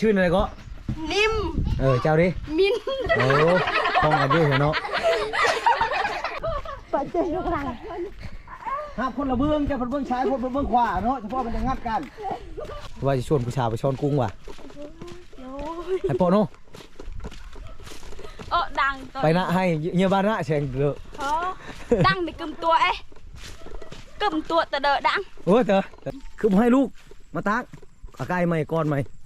ชื่ออะไรก็นิ่ม เออเจ้าดิมินโอ้ป้องกันด้วยเนาะปัจเจยุกรังห้ามคนละเบื้องจะคนเบื้องซ้ายคนเบื้องขวาเนาะเฉพาะมันจะงัดกัน ว่าจะชวนผู้ชายไปช้อนกุ้งว่ะให้โปะโนเออดังตัวไปนะให้เงียบ้านนะแชงเด้อเขาดังในกึมตัวเอ้กึมตัวแต่เดอดังโอ้ยเต๋อคือบ่ให้ลูกมาตักเอาไก่ใหม่ก้อนใหม่ข้าว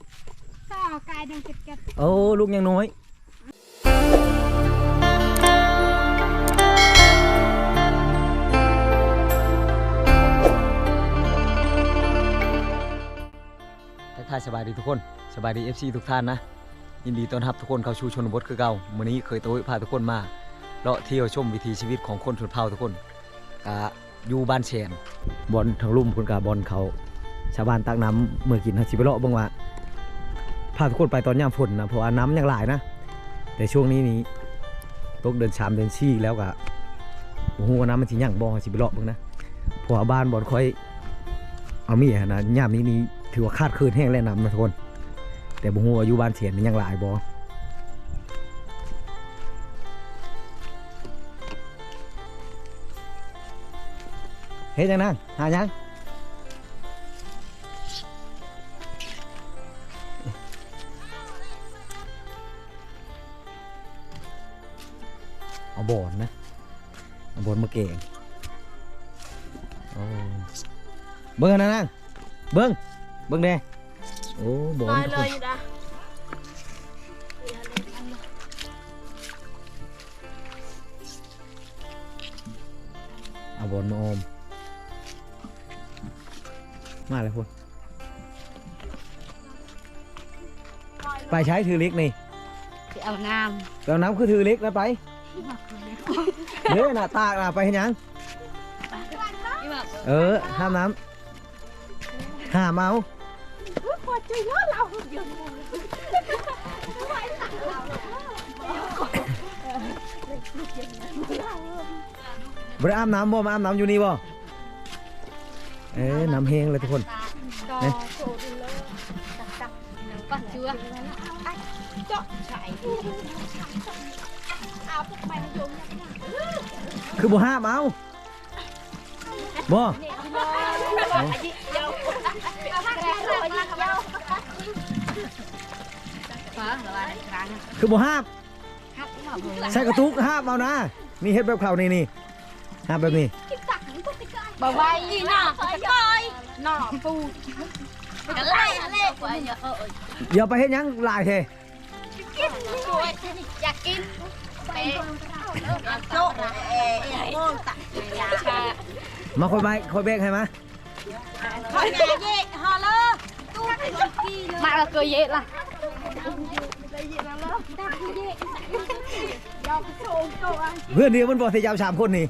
กายดังเก็บเก็บโอ้ลูกยังน้อยทักทายสบายดีทุกคน สบายดี FC ทุกท่านนะ ยินดีต้อนรับทุกคนเข้าสู่ชนบทคือเก่าวันนี้เคยโต้ยพาทุกคนมาเลาะเที่ยวชมวิถีชีวิตของคนชนเผ่าทุกคนกะอยู่บ้านแชนบอลทางลุ่มคุณกาบอลเขาชาวบ้านตักน้ำเมื่อกินฮะสิไปเลาะเบ้างว่า พาทุกคนไปตอนยามฝนนะเพราะว่าน้ำยังหลายนะ แต่ช่วงนี้นี้ตกเดินชามเดินชี่แล้วกะโอ้โหว่าน้ำมันสิยั่งบ่สิไปเลาะเบ้างนะเพราะว่าบ้านบอลค่อย เอามีนะยามนี้นี้ถือว่าคาดคืนแห้งแล้น้ำนะทุกคน แต่บ่ฮู้ว่าอยู่บ้านเถียนมันยังหลายบ่เฮ็ดจังนั่งหายัง เอาบอนนะเอาบอนมาเก่งโอ้เบิ่งนะนั่งเบิ่งเบิ่งแน่โอ้บอนลอยทุกเลคนยนะเอาบอลมาออม มาเลยพุ่นไปใช้ถือเล็กนี่เอาน้แล้วน้ำคือถือเล็กแล้วไป เด้อน่ะตากน่ะไปเห็นยังำเออห้ามน้ำห้ามเมาพอใจเนาะเราอยู่บริอาบน้ำบ่มาอาบน้ำอยู่นี่บ่เอ้น้ำแห้งเลยทุกคนต่อโซดิเลอร์ตักตักปัดเชื้อเจาะใส่ เอาพวกมันโยคือบ่ห้ามเอาบ่คือบ่ห้ามใส่กระตุกห้ามเอานะ นี่เฮ็ดแบบเขานี่นี่ห้ามแบบนี้ bà bay gì nè phải coi nọ phu cái này này phải nhớ ơi อย่าไปเฮ็ดหยังหลายเท kín rồi chặt kín chỗ môn tặng nhà มาคอยใบคอยแบกให้มา thôi nhà gì họ lơ mà là cười vậy là เพื่อนเดียวมันบอกสิจะเอาสามคนนี่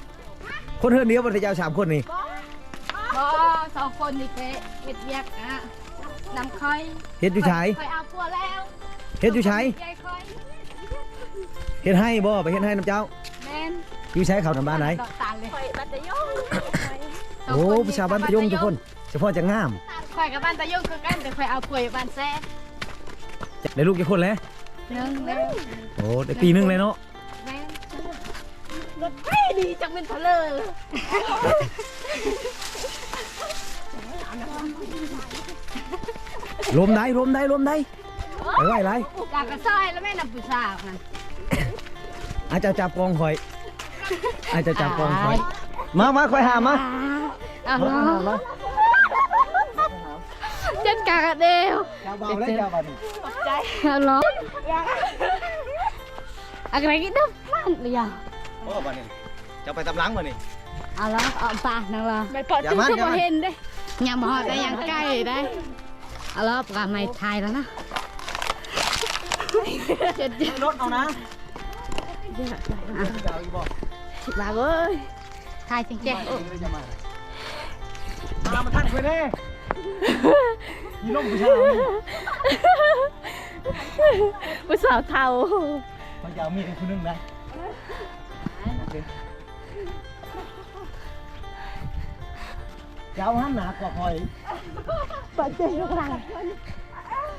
คนเพื่อนเดียวมันสิจะเอาสามคนนี่ có sau con thì thế hết việc á nằm khơi เฮ็ดอยู่ใช้ phải ao cua leo เฮ็ดอยู่ใช้ dây khơi เฮ็ดให้บ่ไปเฮ็ดให้น้ำเจ้า men อยู่ใช้เขาทำบ้านไหน đọt tàn lên phải bắt tay vô โอ้ประชาวบ้านตะยงทุกคนเฉพาะจะงาม phải các bạn tay vô cực ăn thì phải ao quầy bạn xe ได้ลูกกี่คนแล้ว nâng lên โอ้ได้ปีหนึงเลยเนาะ men r ถไฟดีจังเป็นทะเลลมได้ลมได้ลมได้ไปไหวไรจากกระซอยแล้วแม่นำผู้สาวมัน อาจจะจับกองคอย อาจจะจับกองคอย มามาคอยหามาเอามาหามาเจ็ดกากระเดียวเจ้าเบาแล้วเจ้าเบานี่เอาล้ออะไรกินน้ำมันเลยอะโอ้บ้านี่เจ้าไปตำลังมานี่เอาล้อเอาปากนั่งล้อไม่พออย่าจุ๊บมันก็อย่ามามันเห็นเด้ยังบ่ฮอดได้ยังใกล้ได้เอาล้อปากไม่ทายแล้วนะเจ็ดเจ็ดรถเอานะ เจ็ดเจ้าอีบบาเอ้ยทายจริงๆโอ้มามามาท่านไปแน่ยีลมผู้ชายผู้สาวเทามันจะเอามีดให้คนหนึงนะเจ้าหันหนากว่าคอยปัจเจยุกรัง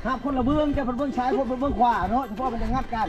ห้าคนละเบื้องจะเป็นเบื้องซ้ายคนเป็นเบื้องขวาเนาะเฉพาะมันจะงัดกัน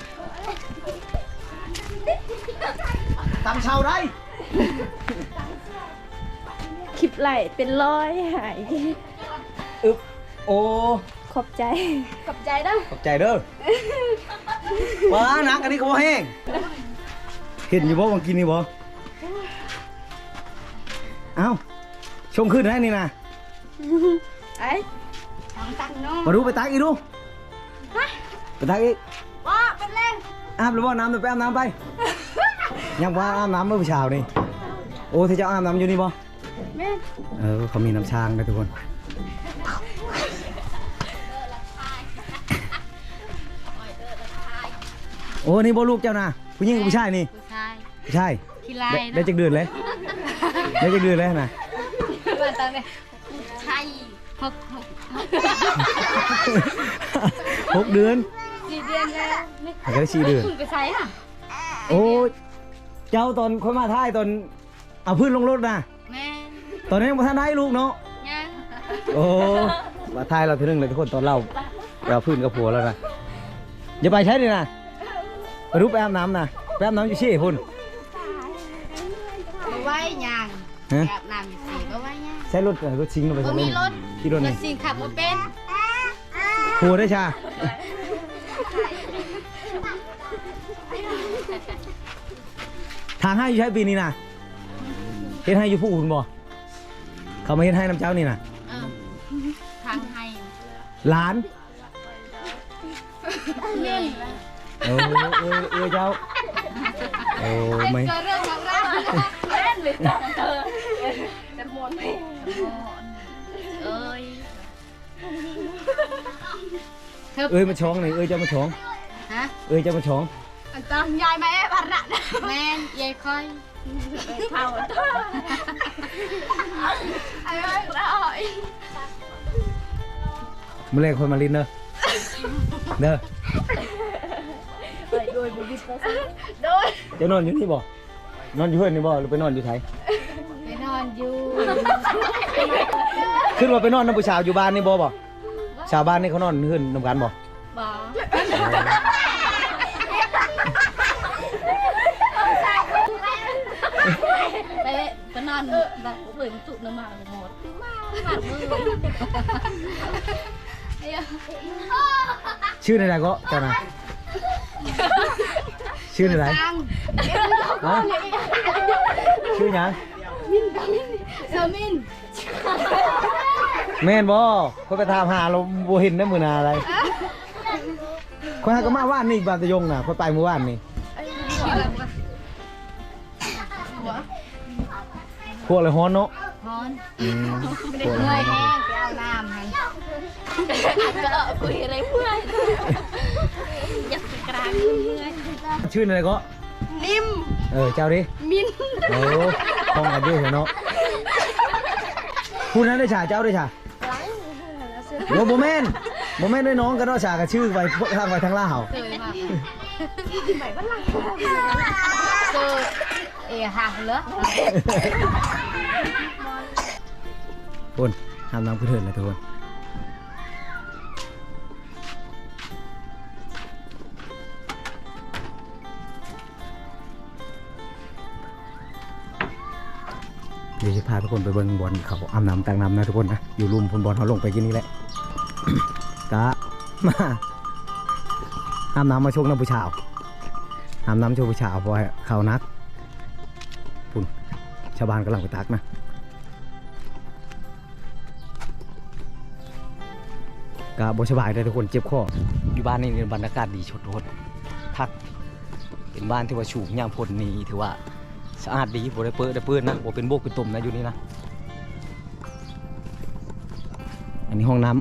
ตักเลิกละตามเชาได้คลิปไหลเป็นร้อยหายอึบโอ้ขอบใจขอบใจด้ขอบใจเด้อว้านักอันนี้ก็บ่แห้งเห็นอยู่บ่วังกินนี่บ่เอ้าชงขึ้นได้นี่นะไอ้ทางตังน้องมาดูไปตักอีกดูไปตักอี อาบหรือว่าน้ำเดี๋ยวไปอาบน้ำไป ยังว่าอาบน้ำเมื่อเช้านี่โอ้ที่เจ้าอาบน้ำอยู่นี่บ่แม่เออเขามีน้ำช้างนะทุกคนโอ้นี่บ่ลูกเจ้านะผู้หญิงกับผู้ชายนี่ผู้ชายผู้ชายขี้ลาได้ยได้จักเดือนเลยได้จักเดือนเลยนะมาตอนนี้ใช่หกหกหกเดือนสี่เดือ นแล้วไม่อาจจะได้สี่เดือนคุณไปใช้อะโอ้เจ้าตอนค่อยมาท่ายตอนเอาพื้นลงรถนะแม่ตอนนี้ยังบ่ทันได้ลูกเนาะยังโอ้มาทายเราทีนึงเลยทุกคนตอนเราเราพื้นกับผัวแล้วนะอย่าไปใช้เลยนะไปรูปไปอบน้ำนะไปอบน้ำอยู่ชี่พุ่นมาไว้ยังแบบน้ำอยู่สี่มาไว้ยังใช้รถอะไรรถชิงลงไปบ่ทำไมมีรถขี่รถรนี่ถสิ่งขับมาเป็นผัวได้ชา ทางให้อยู่ใช้ปีนี้นะเฮ็ดให้อยู่ผู้อุ่นบ่เขามาเฮ็ดให้น้ำเจ้านี่นะเออทางให้หลานเล่นเออเออเออเจ้าโอ้ไม่เกิดเรื่องของเราเล่นหรือเออแต่หมดเอ้ยเธอเอ้ยมาช้องนี่เอ้ยเจ้ามาช้องฮะเอ้ยเจ้ามาช้อง ตอนยายแม่บัตรนะแม่ยายคอยเผาตัวไอ้ไอ้แล้วมื่อแรกคนมาลินเด้อเด้อโดยเจะนอนอยู่นี่บ่นอนอยู่เพื่อนนี่บ่หรือไปนอนอยู่ไทยไปนอนอยู่ขึ้นมาไปนอนน้ำผู้ชาวอยู่บ้านนี่บ่บ่ชาวบ้านนี่เขานอนขึ้นนำกันบ่บ่ไปไป นอนแบบเปิดจุน้ำมาหมดมาหมามือชื่ออะไรก็เจ้านะชื่ออะไรตังฮะชื่อหยังเซอร์มินแม่นบ่คนไปถามหาเราบ่เห็นได้มื้อหนาอะไรคนหาก็มาว่านนี่บ้านตะยงน่ะคนไปเมื่อวานนี่ วกอะไรฮ้อนเนาะฮอนอืมพวกอะไรเมื่ฮ้ออยนแห้งไปเอาน้ำให้ก็คุยอะไรเพื่อนอยากกลางเมื่อยชื่ออะไรก็นิ่มเออเจ้าดิมินโอ้คองกันอยู่เหรอเนาะพูดนั้นได้ฉาเจ้าได้ฉาโอ้โมเมนโมเมนได้น้องกันเนาะฉากับชื่อไปทางไปทางล่าวเคยมาใหม่บ้านหลังเจอ เอหักเหรอคนห้ามน้ำผู้เถินเลยทุกคนเดี๋ยวจะพาทุกคนไปเบิ่งบอลเขาอาบน้ำตังน้ำนะทุกคนนะ อยู่รุมพลบอลเขาลงไปกินนี่แหละกะมาอาบน้ำมาชงน้ำผู้ชาวอาบน้ำชงผู้ชาวพราะว่าเขานักาวบ้านกำลังไปตักนะก็บสบายเลยทุกคนเจ็บคออยู่บ้านนี่บรรยากาศดีชดทุกคนพัก เป็นบ้านที่ว่าฉูกย่างพลนี่ถือว่าสะอาดดีบ่ได้เปื้อนได้เปื้อนนะบ่เป็นโบกเป็นตุ่มนะอยู่นี่นะ อันนี้ห้องน้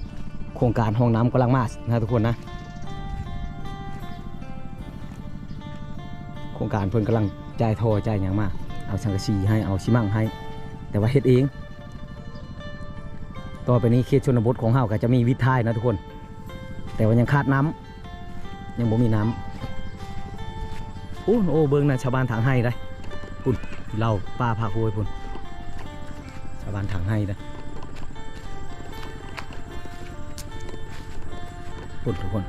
ำโครงการห้องน้ำกำลังมาสนะทุกคนนะ โครงการเพิ่นกำลังจ่ายทอจ่ายหยังมาก เอาสังกะสีให้เอาชิมั่งให้ แต่ว่าเฮ็ดเอง ต่อไปนี้เขตชนบทของเฮาก็จะมีวิทายนะทุกคน แต่ว่ายังขาดน้ำยังบ่มีน้ำโอ้โอ้เบิ่งนะชาวบ้านทางให้ได้พุ่นเราป้าพาคุยพุ่นชาวบ้านทางให้นะพุ่นทุกคน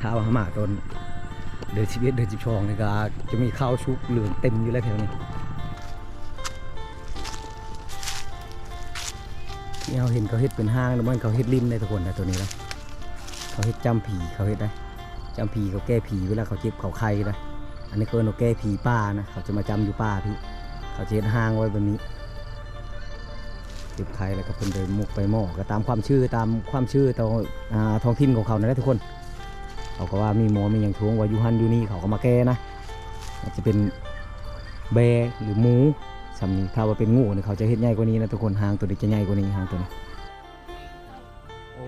ท้าวหมาตนเดือนชีวิตเดือนจิบชองนี่ก็จะมีข้าวชุกเหลืองเต็มอยู่แล้วแถวนี้ เราเห็นเขาเฮ็ดเป็นห้างแล้วมันเขาเฮ็ดริมได้ทุกคนนะตัวนี้นะเขาเฮ็ดจำผีเขาเฮ็ดได้จำผีเขาแก้ผีเวลาเขาเจ็บเขาไข้ได้อันนี้คือเราแก้ผีป้านะเขาจะมาจำอยู่ป้าพี่เขาจะเฮ็ดห้างไว้แบบนี้เจ็บไข้แล้วก็เพิ่นไปมุกไปหม้อก็ตามความชื่อตามความชื่อตองท้องถิ่นของเขานั่นะทุกคนเขาก็ว่ามีหมอมีอย่างทวงว่ายู่หันอยู่นี่เขาก็มาแก้นะอาจจะเป็นแบรหรือหมู สำนี้ถ้าว่าเป็นงูเนี่ยเขาจะเฮ็ดใหญ่กว่านี้นะทุกคนหางตัวนี้จะใหญ่กว่านี้หางตัวนี้โอ้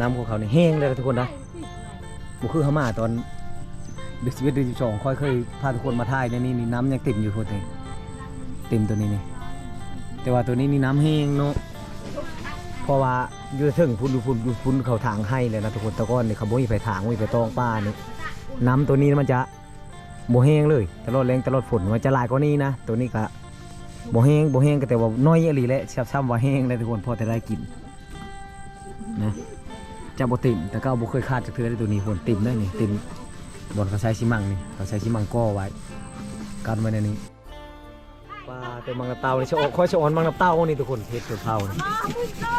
น้ำของเขาเนี่ยแห้งเลยนะทุกคนนะบุคือเขามาตอนเดือนสิบเอ็ดเดือนสิบสองค่อยเคยพาทุกคนมาถ่ายในนี่นี่น้ำยังเต็มอยู่คนเลยเต็มตัวนี้นี่แต่ว่าตัวนี้นี่น้ำแห้งเนาะเพราะว่าอยู่ถึงพุ่นดูพุ่นดูพุ่นเขาทางให้เลยนะทุกคนตะก้อนเนี่ยเขาบ่มีไปทางบ่มีไปตองป้านี่น้ำตัวนี้มันจะ บ่แห้งเลย ตลอดแรงตลอดฝนมันจะหลายกว่านี้นะ ตัวนี้ก็บ่แห้งบ่แห้งก็แต่ว่าน้อยอีหลีแหละช้ำๆว่าแห้งเลยทุกคนพอแต่ได้กินนะจะบ่ติ่มแต่ก็บ่เคยคาดจากเธอได้ตัวนี้คนติ่มได้นี่ติ่มบนเขาใช้ชิมังนี่เขาใช้ชิมังก้อไว้กันไว้ในนี้ปลาเต็มมังน้ำเต้านี่ชะโอค่อยชะออนมังน้ำเต้านี่ทุกคนเฮ็ดตัวเผานี่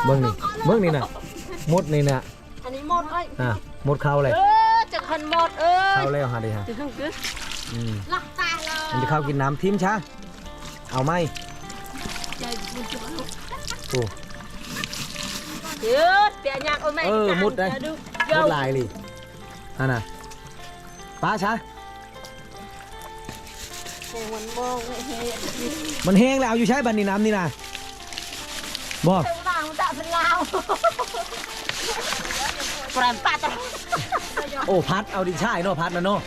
เบิ่งนี่เบิ่งนี่น่ะมดนี่น่ะอันนี้หมดเลยอะมดเข้าเลยเออจะคันหมดเอ้ยเข้าแล้วหาดิฮะจะทั้งกึศ อืมลักตาเลยมันจะเข้ากินน้ำทิมช้าเอาไหมใจบุญจุกลุกโอ้เดี๋ยวเปียยากโอ้แม่เออมุดได้ดูมดลายเลยอันน่ะป้าช้าโอ้มันมองไม่เห็นมันแห้งแล้วเอาอยู่ใช้บันนี่น้ำนี่นะบอกเพิ่งมามันจะเป็นลาวปรามป้าจะโอ้พัดเอาดินช่ายเนาะพัดนะเนาะ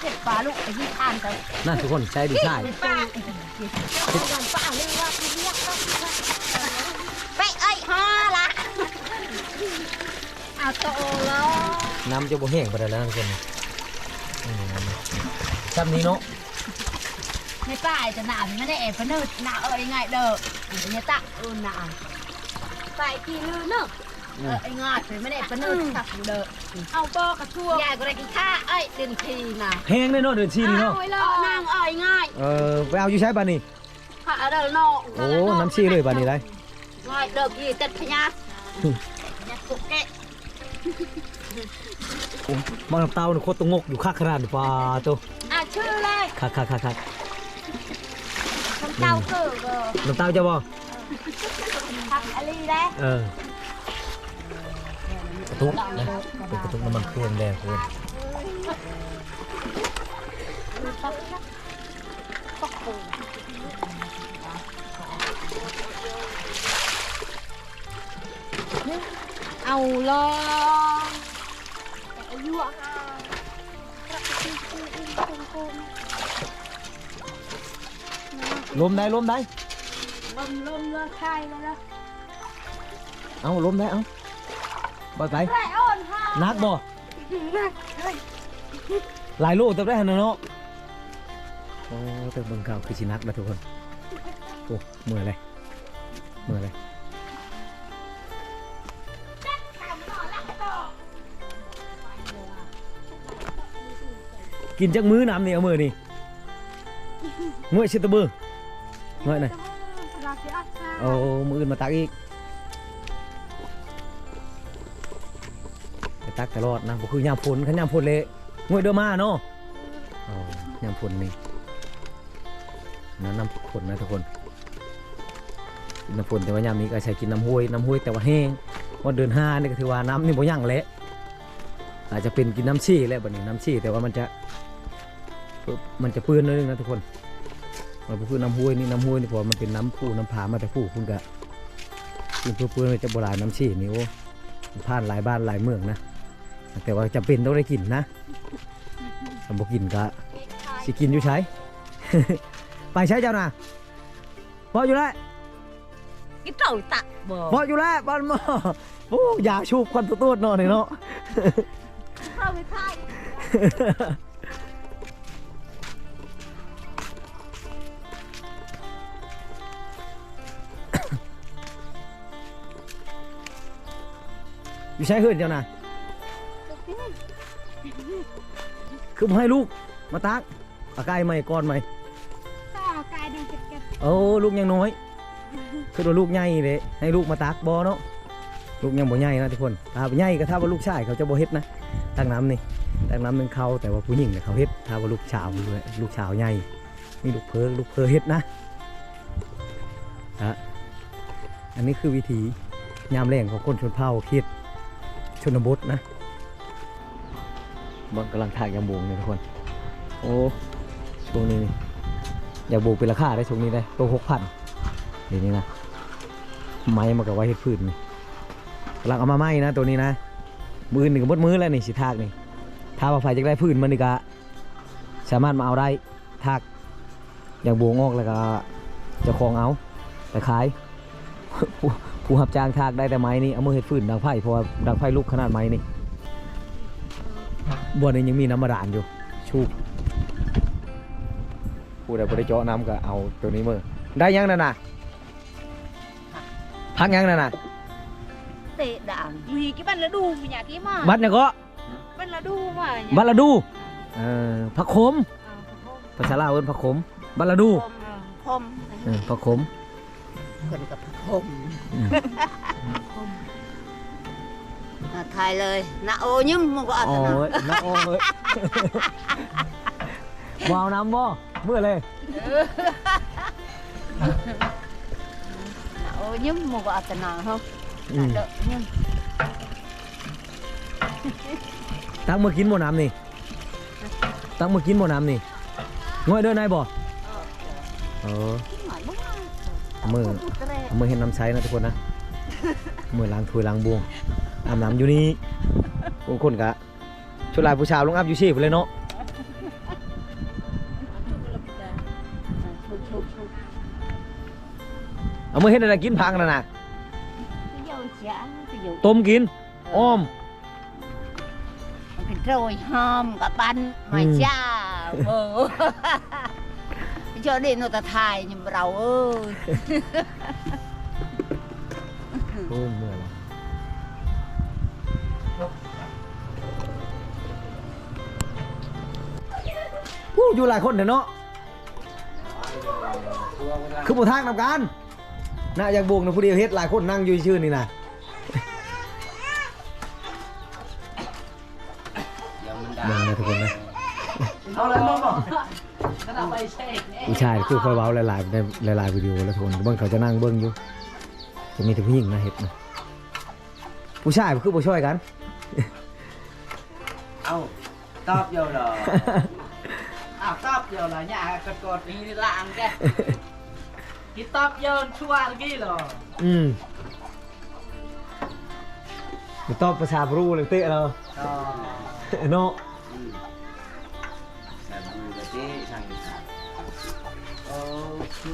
เจ็บปลาลูกไอ้ที่ทานกันนั่นทุกคนใช้ดินช่ายป้าป้าเรียกว่าเรียกว่าไปเอ้ยฮ่าละเอาโตแล้วน้ำจะบ่แห้งไปได้แล้วทุกคนอืมซ้ำนี้เนาะไม่ป้าจะหนาไม่ได้เอฟเนอร์หนาเอ้ยง่ายเด้อเนี่ยตะเออหนาไปกี่ลือเนอะ เออไอ้ง่ายไปไม่ได้เอฟเนอร์ตักเด้อเอาปอกระชั่วยายก็ได้กินข้าเอ้ยเดินทีน่ะแห้งเลยเนาะเดือนชีนี่เนาะเอาไว้เลยนางเอ้ยง่ายเออไปเอาอยู่ใช้บันนี่ข้าเด้อเนาะโอ้น้ำชีเลยบันนี่ได้ง่ายเด้อกี่เต็ดพญาเนี่ยกุกเกะโอ้มังน้ำเต้านี่โคตรตะงกอยู่คักขนาดนี้ปลาตัวอะชื่อเลยคักคักคักคักคำเจ้าเกิดเด้อน้ำเต้าจะบ่ทำอะไรได้เออกระ ตุกนะเป็นกระตุกน้ำมันเครื่องแดงคุณเอาลองอายุอะลมได้ลมได้ลมลมเละใช่แล้วนะเอาลมได้เอา บ่ไปไรอ่อนค่ะนักบ่นักเฮ้ยหลายลูกเต็มได้ขนาดเนาะโอ้แต่เบิ่งข่าวคือสินักนะทุกคนโอ้เมื่อยเลยเมื่อยเลยกินจักมื้อน้ำนี่เอามือนี่งวยชิตะเบืองวยหน่อยรักยากค่ะเอามืออื่นมาตักอีก ไปตักตลอดนะคือยามฝนขันยามฝนเละงวยเด้อมาเนาะอ๋อยามฝนนี่น้ำน้ำฝนนะทุกคนน้ำฝนแต่ว่ายามนี้ก็ใช้กินน้ำห้วยน้ำห้วยแต่ว่าแห้งวันเดือนห้านี่ก็ถือว่าน้ำนี่บ่ยั่งเละอาจจะเป็นกินน้ำชี่แหละบัดนี้น้ำชี่แต่ว่ามันจะมันจะเปื้อนนิดนึงนะทุกคนมันเป็นน้ำห้วยนี่น้ำห้วยนี่พอมันเป็นน้ำผู้น้ำผามาแต่ผู้คุณกะกินเพื่อนๆจะโบราณน้ำชีนี่โอ้ผ่านหลายบ้านหลายเมืองนะ แต่ว่าจำเป็นต้องได้กินนะถ้าบ่กินก็สิกินอยู่ใช้ ไปใช้เจ้าน่ะบอกอยู่แล้ว cái trầu tặng bờ บอกอยู่แล้วบอลมอโอ้อยากชูบควันตัวๆหน่อยเนาะ trầu với khai อยู่ใช้เฮือนเจ้าน่ะ คือบ่ให้ลูกมาตักเอาไก่ใหม่ก่อนไหม to cài đi chụp chụp โอ้ลูกยังน้อยคือว่าลูกใหญ่เลยให้ลูกมาตักบ่เนาะลูกยังบ่ใหญ่นะทุกคนถ้าใหญ่ก็ถ้าว่าลูกชายเขาจะบ่เฮ็ดนะตักน้ำนี่ตักน้ำหนึงเขาแต่ว่าผู้หญิงเนี่ยเขาเฮ็ดถ้าว่าลูกสาวเลยลูกสาวใหญ่มีลูกเพอลูกเพอเฮ็ดนะฮะอันนี้คือวิธียามแรงของคนชนเผ่าเขตชนบทนะ บางกำลังถ่ายยาบวงเนี่ยทุกคน โอ้ช่วงนี้นี่ยาบวงเป็นราคาได้ช่วงนี้ได้ตัวหกพันเดี๋ยวนี้นะ ไม้มากับไว้เฮ็ดพืชนี่กำลังเอามาไหมนะตัวนี้นะ มือหนึ่งบดมือแล้วนี่สิทากนี่ถ้าว่าไฟจะได้พืชมันนี่ก็สามารถมาเอาได้ทากอย่างบวงออกแล้วก็จะคลองเอาแต่ขายผู้ผู้รับจ้างทากได้แต่ไม้นี่เอามือเฮ็ดฟืนดังไผ่เพราะว่าดังไผ่ลูกขนาดไม้นี่ บ่อนี้ยังมีน้ำมาดานอยู่ ชูบผู้ใดบ่ได้เจาะน้ำก็เอาตัวนี้มือได้ยังนั่นน่ะพักยังนั่นน่ะ tệ đảng vì cái bàn là đu của nhà kia mà บัดเนี่ยก็ bàn là đu mà บัดละดูเออผักขม à, ภาษาลาวเอิ้นผักขม บัดละดู hôm เออผักขม gần gặp hôm อืม à, thay lời nạ ô nhưng mà gọi โอ้ là ยน้าโอ้ย วาวน้ำบ่เมื่อเลย nạ ô nhưng mà gọi là nào không อืม đợi nhưng ตักมากินบ่น้ำนี่ตักมากินบ่น้ำนี่ง่อยเดินได้บ่เออ hỏi bốc ai มือ Bút ra đây. มือเห็นน้ำใช้นะทุกคนนะมือล้างถ้วยล้างบวง อาบน้ำอยู่นี่บางคนกะชุดลายผู้ชายลงอาบอยู่ชีพเลยเนาะ Chụp, chụp, chụp. เอามือเห็นอะไรกินพังนะนะ cái dầu chả cái dầu ต้มกินอ้อม cái rồi hòm cả bánh mà Ừ. cha ừ. cho đến nó ta thải nhưng mà đầu ơi โอ้ยเมื่อยแล้ว อู้อยู่หลายคนเดี๋ยวเนาะคือผู้ทางนำกันน่าอยากบวงนะผู้เดียวเฮ็ดหลายคนนั่งอยู่ชื่อนี่นะยังนะทุกคนนะเอาเลยน้องบอกผู้ชายคือคอยเว้าหลายๆในหลายๆวิดีโอแล้วทุกคนเบิ่งเขาจะนั่งเบิ่งอยู่ จะมีแต่ผู้หญิงนะเฮ็ดนะผู้ชายคือผู้ช่วยกัน เอาตอบเดียวเหรออ้า เดียวเหรอเนี่ยกดกดนี่ล่างแกคิดตอบเดียวชั่วเมื่อกี้เหรออืมไม่ตอบภาษาบรูเลยเตะเราอ๋อเนาะแต่ดูกะเจ๊ช่างโอ้ชู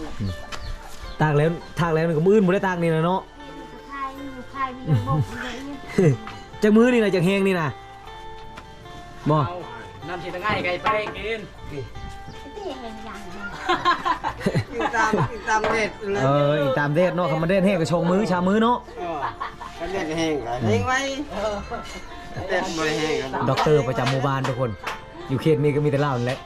ตากแล้วทากแล้วนี่ก็มืออื่นบ่ได้ตากนี่นะเนาะ thải thải bây giờ bốc vậy จากมือนี่นะจากแหงนี่นะบ่เอานำสิตะง่ายไก่ไปกิน กินตามกินตามเด็ดเลยเอออีกตามเดทเนาะคำมาเดทแห้งก็ชงมือชามือเนาะก็เด็ดแห้งกันเห้งไว้เด็ดบริแห้งกันด็อกเตอร์ประจำหมู่บ้านทุกคน อยู่เขตนี้ก็มีแต่เล่านี่แหละ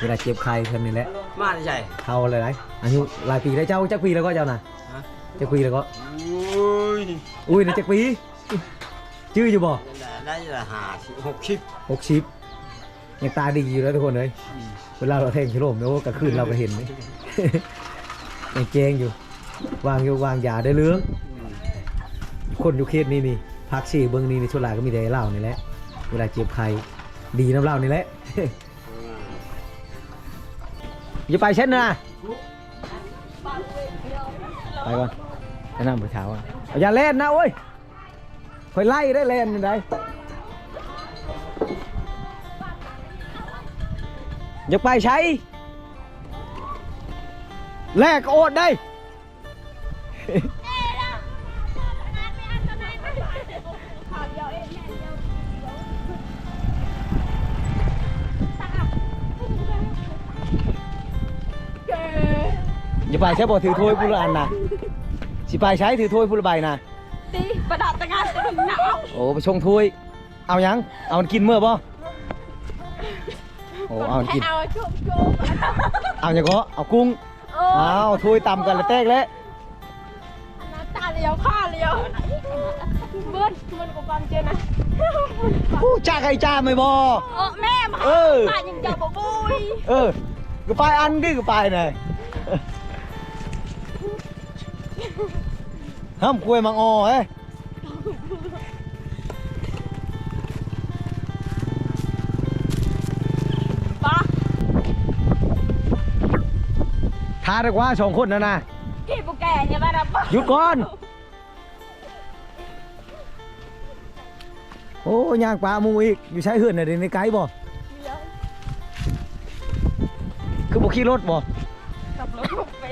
เวลาเจ็บใครเพิ่นนี่แหละมาใช่เขาอะไรไรอายุหลายปีแล้วเจ้าจักปีแล้วก็เจ้าน่ะฮะจักปีแล้วก็อุ้ยอุ้ยนี่จักปีชื่ออยู่บ่ได้ละห้าสิบหกสิบหกสิบ ยังตาดีอยู่แล้วทุกคนเลยเวลาเราแทงชิโร่มเนี่ยโอ้กลางคืนเราก็เห็นไหมยังเจงอยู่ วางอยู่วางยาได้เรื่องคนอยู่เขตนี้นี่พักชีเบิ้งนี่ในชุดลายก็มีแต่เหล้านี่แหละ เวลาเจ็บใครดีน้ำเหล้านี่แหละอย่าไปเช่นนะไปก่อนแนะนำไปเช้าอะอย่าเล่นนะโอ้ยคอยไล่ได้เล่นยังไง อย่าไปใช้แลกโอดได้ อย่าไปใช้บ่ถือถ้วยผู้ละอันนะสิไปใช้ถือถ้วยผู้ละใบนะตีประดับตะงานตัวหนาวโอ้ไปชงถ้วย เอายัง เอามันกินเมื่อบ่ โอ้เอามันให้กิน เอาชุบชุบเอาอย่างก็เอากุ้งโอ้เอาถ้วยตำกันแล้วแตกแล้วน้ำตาเลี้ยวข้าเลี้ยวเบิ้ลมันกูความเจนะผู้จ้าใครจ้าไม่บ่โอ้แม่มาเออตายังจะบ่บุยเออก็ไปอันดิก็ไปหน่อยห้ามกล้วยมังอเอ้ ท้าดีกว่าสองคนนะนะกี่ปุกแกเนี่ยมาดับปะหยุดก่อน โอ้ย่างปลาหมูอีก อยู่ใช้เหือนน่ะเดี๋ยวในไกด์บ่คือบ่ขี่รถบ่ขับรถไป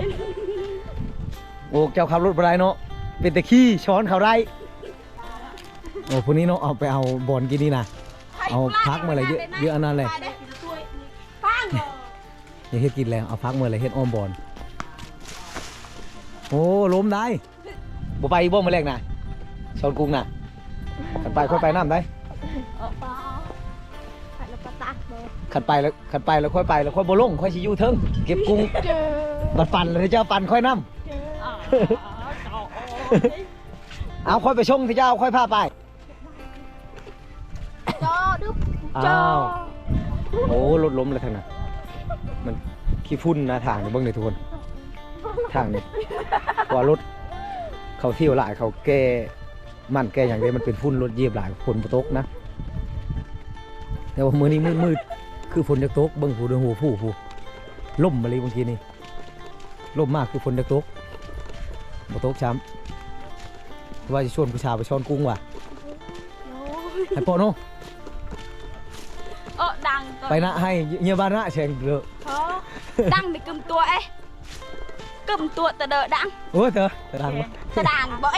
โอ้เจ้าขับรถบ่ได้เนาะเป็นแต่ขี้ช้อนเขาได้โอ้พวกนี้เนาะเอาไปเอาบอลกินนี่นะเอาพักมาเลยเยอะเยอะอันนั้นเลยฟัง อย่าเฮ็ดกินแล้วเอาพักมาเลยเฮ็ดอ้อมบอลโอ้ล้มได้บ่ไปอีกบ่มาแรกนะชอนกุ้งน่ะขันไปค่อยไปน้ำได้เออปะไปแล้วปะตักเลยขันไปแล้วขันไปแล้วค่อยไปแล้วค่อยบ่ลงค่อยสิอยู่เทิงเก็บกุ้งเจอบัดปั่นเลยเจ้าปั่นค่อยน้เจออ่าเก่าำเอาค่อยไปชงที่เจ้าค่อยพาไปจอดึ๊บอ้าวโอ้รถล้มเลยทางนั้น มันขี้ฝุ่นนะทางนี่เบิ่งเลยทุกคนทางนี้ว่ารถเขาเที่ยวหลายเขาแก้มันแก้อย่างเดียวมันเป็นฝุ่นรถเหยียบหลายฝนบ่ตกนะแต่ว่ามื้อนี้มืดมืดๆคือฝนจะตกเบิ่งผู้เดือหูผู้ผู้ล่มมาเลยเมื่อกี้นี่ล่มมากคือฝนจะตกบ่ตกช้ำว่าจะชวนผู้ชายไปช้อนกุ้งว่ะให้โปะเนาะเออดังไปนะให้เงียบบ้านนะเชงเด้อ เพราะดังในกึมตัวเอ้กึมตัวแต่เดอดังโอ้ยเถอะจะดังบ่แต่ดังบ่เ